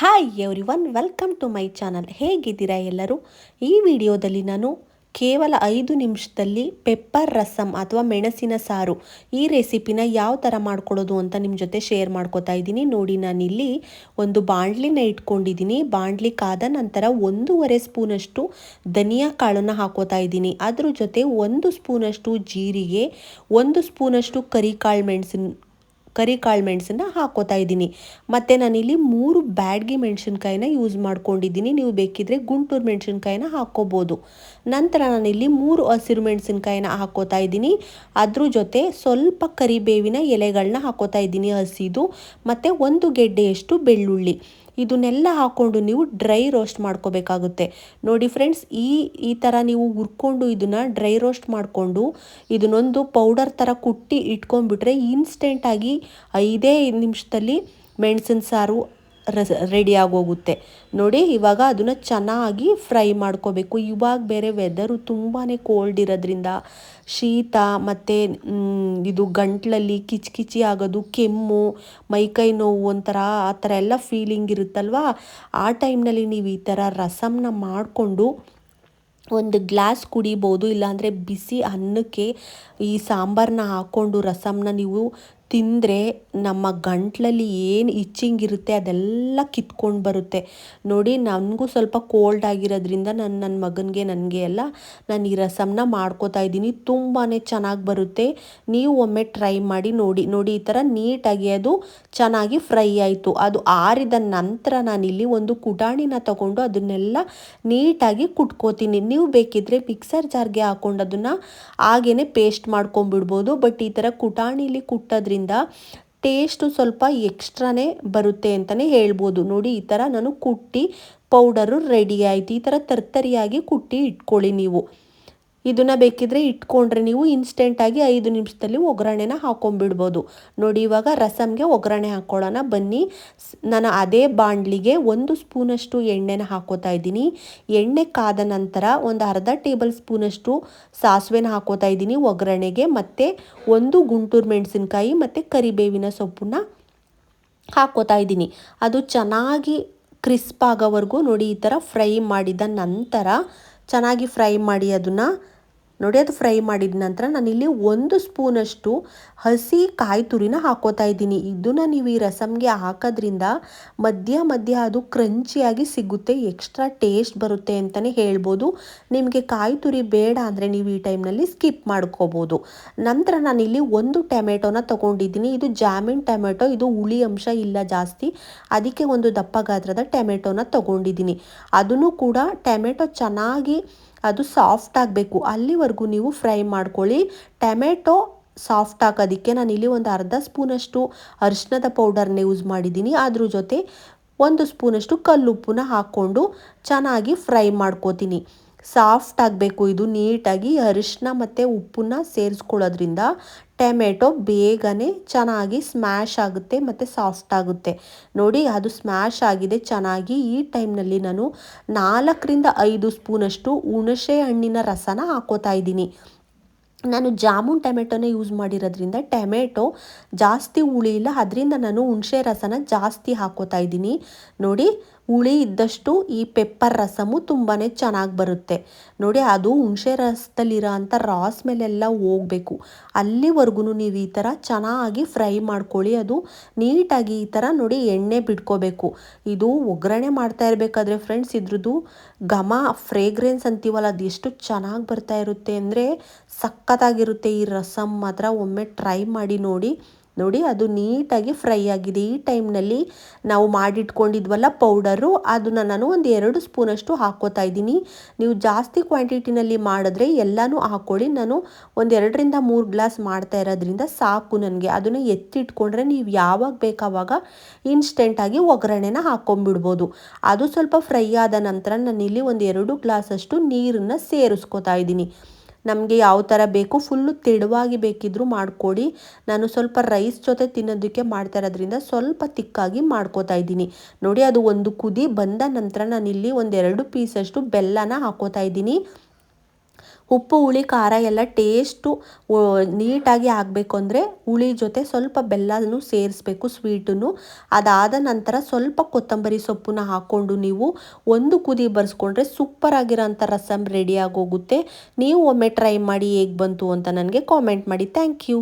Hi everyone welcome to my channel ಹೇಗಿದ್ದೀರಾ ಎಲ್ಲರೂ? ಈ ವಿಡಿಯೋದಲ್ಲಿ ನಾನು ಕೇವಲ ಐದು ನಿಮಿಷದಲ್ಲಿ ಪೆಪ್ಪರ್ ರಸಮ್ ಅಥವಾ ಮೆಣಸಿನ ಸಾರು ಈ ರೆಸಿಪಿನ ಯಾವ ಥರ ಮಾಡ್ಕೊಳ್ಳೋದು ಅಂತ ನಿಮ್ಮ ಜೊತೆ ಶೇರ್ ಮಾಡ್ಕೋತಾ ಇದ್ದೀನಿ. ನೋಡಿ, ನಾನಿಲ್ಲಿ ಒಂದು ಬಾಣಲಿನ ಇಟ್ಕೊಂಡಿದ್ದೀನಿ. ಬಾಣಲಿ ಕಾದ ನಂತರ ಒಂದೂವರೆ ಸ್ಪೂನಷ್ಟು ಧನಿಯಾ ಕಾಳನ್ನು ಹಾಕೋತಾ ಇದ್ದೀನಿ. ಅದ್ರ ಜೊತೆ ಒಂದು ಸ್ಪೂನಷ್ಟು ಜೀರಿಗೆ, ಒಂದು ಸ್ಪೂನಷ್ಟು ಕರಿಕಾಳು ಮೆಣಸಿನ ಕರಿಕಾಳು ಮೆಣಸನ್ನು ಹಾಕೋತಾ ಇದ್ದೀನಿ. ಮತ್ತು ನಾನಿಲ್ಲಿ ಮೂರು ಬ್ಯಾಡ್ಗಿ ಮೆಣಸಿನ್ಕಾಯಿನ ಯೂಸ್ ಮಾಡ್ಕೊಂಡಿದ್ದೀನಿ. ನೀವು ಬೇಕಿದ್ರೆ ಗುಂಟೂರು ಮೆಣಸಿನ್ಕಾಯಿನ ಹಾಕ್ಕೋಬೋದು. ನಂತರ ನಾನಿಲ್ಲಿ ಮೂರು ಹಸಿರು ಮೆಣಸಿನ್ಕಾಯಿನ ಹಾಕೋತಾ ಇದ್ದೀನಿ. ಅದ್ರ ಜೊತೆ ಸ್ವಲ್ಪ ಕರಿಬೇವಿನ ಎಲೆಗಳನ್ನ ಹಾಕೋತಾ ಇದ್ದೀನಿ ಹಸಿದು. ಮತ್ತು ಒಂದು ಗೆಡ್ಡೆಯಷ್ಟು ಬೆಳ್ಳುಳ್ಳಿ. ಇದನ್ನೆಲ್ಲ ಹಾಕ್ಕೊಂಡು ನೀವು ಡ್ರೈ ರೋಸ್ಟ್ ಮಾಡ್ಕೋಬೇಕಾಗುತ್ತೆ. ನೋಡಿ ಫ್ರೆಂಡ್ಸ್, ಈ ಈ ಥರ ನೀವು ಹುರ್ಕೊಂಡು ಇದನ್ನು ಡ್ರೈ ರೋಸ್ಟ್ ಮಾಡಿಕೊಂಡು ಇದನ್ನೊಂದು ಪೌಡರ್ ಥರ ಕುಟ್ಟಿ ಇಟ್ಕೊಂಡ್ಬಿಟ್ರೆ ಇನ್ಸ್ಟೆಂಟಾಗಿ ಐದೇ ನಿಮಿಷದಲ್ಲಿ ಮೆಣಸಿನ ಸಾರು ರಸ ರೆಡಿ ಆಗೋಗುತ್ತೆ. ನೋಡಿ, ಇವಾಗ ಅದನ್ನು ಚೆನ್ನಾಗಿ ಫ್ರೈ ಮಾಡ್ಕೋಬೇಕು. ಇವಾಗ ಬೇರೆ ವೆದರು ತುಂಬಾ ಕೋಲ್ಡ್ ಇರೋದ್ರಿಂದ ಶೀತ ಮತ್ತು ಇದು ಗಂಟ್ಲಲ್ಲಿ ಕಿಚ್ ಕಿಚಿ ಆಗೋದು, ಕೆಮ್ಮು ಮೈಕೈ ನೋವು ಒಂಥರ, ಆ ಥರ ಎಲ್ಲ ಫೀಲಿಂಗ್ ಇರುತ್ತಲ್ವಾ? ಆ ಟೈಮ್ನಲ್ಲಿ ನೀವು ಈ ಥರ ರಸಮ್ನ ಮಾಡಿಕೊಂಡು ಒಂದು ಗ್ಲಾಸ್ ಕುಡಿಬೋದು, ಇಲ್ಲಾಂದರೆ ಬಿಸಿ ಅನ್ನಕ್ಕೆ ಈ ಸಾಂಬಾರನ್ನ ಹಾಕ್ಕೊಂಡು ರಸಮ್ನ ನೀವು ತಿಂದರೆ ನಮ್ಮ ಗಂಟ್ಲಲ್ಲಿ ಏನು ಇಚ್ಚಿಂಗ್ ಇರುತ್ತೆ ಅದೆಲ್ಲ ಕಿತ್ಕೊಂಡು ಬರುತ್ತೆ. ನೋಡಿ, ನನಗೂ ಸ್ವಲ್ಪ ಕೋಲ್ಡ್ ಆಗಿರೋದ್ರಿಂದ ನಾನು ನನ್ನ ಮಗನಿಗೆ, ನನಗೆ ಎಲ್ಲ ನಾನು ಈ ರಸಮ್ನ ಮಾಡ್ಕೋತಾ ಇದ್ದೀನಿ. ತುಂಬಾ ಚೆನ್ನಾಗಿ ಬರುತ್ತೆ. ನೀವು ಒಮ್ಮೆ ಟ್ರೈ ಮಾಡಿ ನೋಡಿ ನೋಡಿ, ಈ ಥರ ನೀಟಾಗಿ ಅದು ಚೆನ್ನಾಗಿ ಫ್ರೈ ಆಯಿತು. ಅದು ಆರಿದ ನಂತರ ನಾನಿಲ್ಲಿ ಒಂದು ಕುಟಾಣಿನ ತಗೊಂಡು ಅದನ್ನೆಲ್ಲ ನೀಟಾಗಿ ಕುಟ್ಕೋತೀನಿ. ನೀವು ಬೇಕಿದ್ರೆ ಮಿಕ್ಸರ್ ಜಾರ್ಗೆ ಹಾಕೊಂಡು ಅದನ್ನು ಹಾಗೇ ಪೇಸ್ಟ್ ಮಾಡ್ಕೊಂಬಿಡ್ಬೋದು ಬಟ್ ಈ ಥರ ಕುಟಾಣಿಲಿ ಕುಟ್ಟೋದ್ರಿಂದ ಟೇಸ್ಟು ಸ್ವಲ್ಪ ಎಕ್ಸ್ಟ್ರಾನೇ ಬರುತ್ತೆ ಅಂತಲೇ ಹೇಳ್ಬೋದು. ನೋಡಿ, ಈ ಥರ ನಾನು ಕುಟ್ಟಿ ಪೌಡರು ರೆಡಿ ಆಯಿತು. ಈ ಥರ ತರ್ತರಿಯಾಗಿ ಕುಟ್ಟಿ ಇಟ್ಕೊಳ್ಳಿ ನೀವು. ಇದನ್ನು ಬೇಕಿದ್ರೆ ಇಟ್ಕೊಂಡ್ರೆ ನೀವು ಇನ್ಸ್ಟೆಂಟಾಗಿ ಐದು ನಿಮಿಷದಲ್ಲಿ ಒಗ್ಗರಣೆನ ಹಾಕೊಂಡ್ಬಿಡ್ಬೋದು ನೋಡಿ, ಇವಾಗ ರಸಮ್ಗೆ ಒಗ್ಗರಣೆ ಹಾಕ್ಕೊಳ್ಳೋಣ ಬನ್ನಿ. ನಾನು ಅದೇ ಬಾಣಲಿಗೆ ಒಂದು ಸ್ಪೂನಷ್ಟು ಎಣ್ಣೆನ ಹಾಕೋತಾ ಇದ್ದೀನಿ. ಎಣ್ಣೆ ಕಾದ ನಂತರ ಒಂದು ಅರ್ಧ ಟೇಬಲ್ ಸ್ಪೂನಷ್ಟು ಸಾಸಿವೆನ ಹಾಕೋತಾ ಇದ್ದೀನಿ ಒಗ್ಗರಣೆಗೆ. ಮತ್ತು ಒಂದು ಗುಂಟೂರು ಮೆಣಸಿನ್ಕಾಯಿ ಮತ್ತು ಕರಿಬೇವಿನ ಸೊಪ್ಪನ್ನ ಹಾಕೋತಾ ಇದ್ದೀನಿ. ಅದು ಚೆನ್ನಾಗಿ ಕ್ರಿಸ್ಪ್ ಆಗೋವರೆಗೂ ನೋಡಿ, ಈ ಥರ ಫ್ರೈ ಮಾಡಿದ ನಂತರ ಚೆನ್ನಾಗಿ ಫ್ರೈ ಮಾಡಿ ಅದನ್ನು ನೋಡಿ, ಅದು ಫ್ರೈ ಮಾಡಿದ ನಂತರ ನಾನಿಲ್ಲಿ ಒಂದು ಸ್ಪೂನಷ್ಟು ಹಸಿ ಕಾಯಿ ತುರಿನ ಹಾಕೋತಾ ಇದ್ದೀನಿ. ಇದನ್ನು ನೀವು ಈ ರಸಮ್ಗೆ ಹಾಕೋದ್ರಿಂದ ಮಧ್ಯ ಮಧ್ಯ ಅದು ಕ್ರಂಚಿಯಾಗಿ ಸಿಗುತ್ತೆ, ಎಕ್ಸ್ಟ್ರಾ ಟೇಸ್ಟ್ ಬರುತ್ತೆ ಅಂತಲೇ ಹೇಳ್ಬೋದು. ನಿಮಗೆ ಕಾಯಿ ತುರಿ ಬೇಡ ಅಂದರೆ ನೀವು ಈ ಟೈಮ್ನಲ್ಲಿ ಸ್ಕಿಪ್ ಮಾಡ್ಕೋಬೋದು. ನಂತರ ನಾನಿಲ್ಲಿ ಒಂದು ಟೊಮೆಟೊನ ತೊಗೊಂಡಿದ್ದೀನಿ. ಇದು ಜಾಮಿನ್ ಟೊಮೆಟೊ, ಇದು ಹುಳಿ ಅಂಶ ಇಲ್ಲ ಜಾಸ್ತಿ. ಅದಕ್ಕೆ ಒಂದು ದಪ್ಪ ಗಾತ್ರದ ಟೊಮೆಟೊನ ತೊಗೊಂಡಿದ್ದೀನಿ. ಅದನ್ನು ಕೂಡ ಟೊಮೆಟೊ ಚೆನ್ನಾಗಿ ಅದು ಸಾಫ್ಟ್ ಆಗಬೇಕು. ಅಲ್ಲಿವರೆಗೂ ನೀವು ಫ್ರೈ ಮಾಡ್ಕೊಳ್ಳಿ. ಟೊಮೆಟೊ ಸಾಫ್ಟ್ ಹಾಕೋದಕ್ಕೆ ನಾನು ಇಲ್ಲಿ ಒಂದು ಅರ್ಧ ಸ್ಪೂನಷ್ಟು ಅರಿಶಿನದ ಪೌಡರ್ನ ಯೂಸ್ ಮಾಡಿದ್ದೀನಿ. ಅದ್ರ ಜೊತೆ ಒಂದು ಸ್ಪೂನಷ್ಟು ಕಲ್ಲುಪ್ಪನ್ನ ಹಾಕ್ಕೊಂಡು ಚೆನ್ನಾಗಿ ಫ್ರೈ ಮಾಡ್ಕೋತೀನಿ. ಸಾಫ್ಟ್ ಆಗಬೇಕು. ಇದು ನೀಟಾಗಿ ಅರಿಶಿನ ಮತ್ತು ಉಪ್ಪನ್ನ ಸೇರಿಸ್ಕೊಳ್ಳೋದ್ರಿಂದ ಟೊಮೆಟೊ ಬೇಗನೆ ಚೆನ್ನಾಗಿ ಸ್ಮ್ಯಾಶ್ ಆಗುತ್ತೆ ಮತ್ತು ಸಾಫ್ಟ್ ಆಗುತ್ತೆ. ನೋಡಿ, ಅದು ಸ್ಮ್ಯಾಶ್ ಆಗಿದೆ, ಚೆನ್ನಾಗಿ. ಈ ಟೈಮ್ನಲ್ಲಿ ನಾನು ನಾಲ್ಕರಿಂದ ಐದು ಸ್ಪೂನಷ್ಟು ಹುಣಸೆ ಹಣ್ಣಿನ ರಸನ ಹಾಕೋತಾ ಇದ್ದೀನಿ. ನಾನು ಜಾಮೂನ್ ಟೊಮೆಟೊನ ಯೂಸ್ ಮಾಡಿರೋದ್ರಿಂದ ಟೊಮೆಟೊ ಜಾಸ್ತಿ ಉಳಿಯಿಲ್ಲ ಅದರಿಂದ ನಾನು ಹುಣಸೆ ರಸನ ಜಾಸ್ತಿ ಹಾಕೋತಾ ಇದ್ದೀನಿ. ನೋಡಿ ಹುಳಿ ಇದ್ದಷ್ಟು ಈ ಪೆಪ್ಪರ್ ರಸಮು ತುಂಬಾ ಚೆನ್ನಾಗಿ ಬರುತ್ತೆ. ನೋಡಿ, ಅದು ಹುಣಸೆ ರಸದಲ್ಲಿರೋ ಅಂಥ ರಾ ಸ್ಮೆಲ್ಲೆಲ್ಲ ಹೋಗಬೇಕು. ಅಲ್ಲಿವರೆಗೂ ನೀವು ಈ ಥರ ಚೆನ್ನಾಗಿ ಫ್ರೈ ಮಾಡ್ಕೊಳ್ಳಿ. ಅದು ನೀಟಾಗಿ ಈ ಥರ ನೋಡಿ ಎಣ್ಣೆ ಬಿಟ್ಕೋಬೇಕು. ಇದು ಒಗ್ಗರಣೆ ಮಾಡ್ತಾ ಇರಬೇಕಾದ್ರೆ ಫ್ರೆಂಡ್ಸ್ ಇದ್ರದ್ದು ಘಮ ಫ್ರೇಗ್ರೆನ್ಸ್ ಅಂತೀವಲ್ಲ, ಅದು ಎಷ್ಟು ಚೆನ್ನಾಗಿ ಬರ್ತಾ ಇರುತ್ತೆ ಅಂದರೆ ಸಖತ್ತಾಗಿರುತ್ತೆ. ಈ ರಸಮ್ ಮಾತ್ರ ಒಮ್ಮೆ ಟ್ರೈ ಮಾಡಿ ನೋಡಿ. ನೋಡಿ, ಅದು ನೀಟಾಗಿ ಫ್ರೈ ಆಗಿದೆ. ಈ ಟೈಮ್ನಲ್ಲಿ ನಾವು ಮಾಡಿಟ್ಕೊಂಡಿದ್ವಲ್ಲ ಪೌಡರು, ಅದನ್ನು ನಾನು ಒಂದು ಎರಡು ಸ್ಪೂನಷ್ಟು ಹಾಕೋತಾ ಇದ್ದೀನಿ. ನೀವು ಜಾಸ್ತಿ ಕ್ವಾಂಟಿಟಿನಲ್ಲಿ ಮಾಡಿದ್ರೆ ಎಲ್ಲನೂ ಹಾಕ್ಕೊಳ್ಳಿ. ನಾನು ಒಂದೆರಡರಿಂದ ಮೂರು ಗ್ಲಾಸ್ ಮಾಡ್ತಾ ಇರೋದ್ರಿಂದ ಸಾಕು ನನಗೆ. ಅದನ್ನು ಎತ್ತಿಟ್ಕೊಂಡ್ರೆ ನೀವು ಯಾವಾಗ ಬೇಕಾವಾಗ ಇನ್ಸ್ಟೆಂಟಾಗಿ ಒಗ್ಗರಣೆನ ಹಾಕ್ಕೊಂಬಿಡ್ಬೋದು. ಅದು ಸ್ವಲ್ಪ ಫ್ರೈ ಆದ ನಂತರ ನಾನಿಲ್ಲಿ ಒಂದು ಎರಡು ಗ್ಲಾಸಷ್ಟು ನೀರನ್ನು ಸೇರಿಸ್ಕೋತಾ ಇದ್ದೀನಿ. ನಮಗೆ ಯಾವ ಥರ ಬೇಕು ಫುಲ್ಲು ತೆಳುವಾಗಿ ಬೇಕಿದ್ದರೂ ಮಾಡಿಕೊಡಿ. ನಾನು ಸ್ವಲ್ಪ ರೈಸ್ ಜೊತೆ ತಿನ್ನೋದಕ್ಕೆ ಮಾಡ್ತಾ ಇರೋದ್ರಿಂದ ಸ್ವಲ್ಪ ತಿಕ್ಕಾಗಿ ಮಾಡ್ಕೋತಾ ಇದ್ದೀನಿ. ನೋಡಿ ಅದು ಒಂದು ಕುದಿ ಬಂದ ನಂತರ ನಾನಿಲ್ಲಿ ಒಂದೆರಡು ಪೀಸಷ್ಟು ಬೆಲ್ಲನ ಹಾಕೋತಾ ಇದ್ದೀನಿ. ಉಪ್ಪು, ಹುಳಿ, ಖಾರ ಎಲ್ಲ ಟೇಸ್ಟು ನೀಟಾಗಿ ಆಗಬೇಕು ಅಂದರೆ ಹುಳಿ ಜೊತೆ ಸ್ವಲ್ಪ ಬೆಲ್ಲನೂ ಸೇರಿಸ್ಬೇಕು ಸ್ವೀಟನ್ನು ಅದಾದ ನಂತರ ಸ್ವಲ್ಪ ಕೊತ್ತಂಬರಿ ಸೊಪ್ಪನ್ನ ಹಾಕ್ಕೊಂಡು ನೀವು ಒಂದು ಕುದಿ ಬರೆಸ್ಕೊಂಡ್ರೆ ಸೂಪರ್ ಆಗಿರೋಂಥ ರಸಮ್ ರೆಡಿಯಾಗಿ ಹೋಗುತ್ತೆ ನೀವು ಒಮ್ಮೆ ಟ್ರೈ ಮಾಡಿ ಹೇಗೆ ಬಂತು ಅಂತ ನನಗೆ ಕಾಮೆಂಟ್ ಮಾಡಿ. Thank you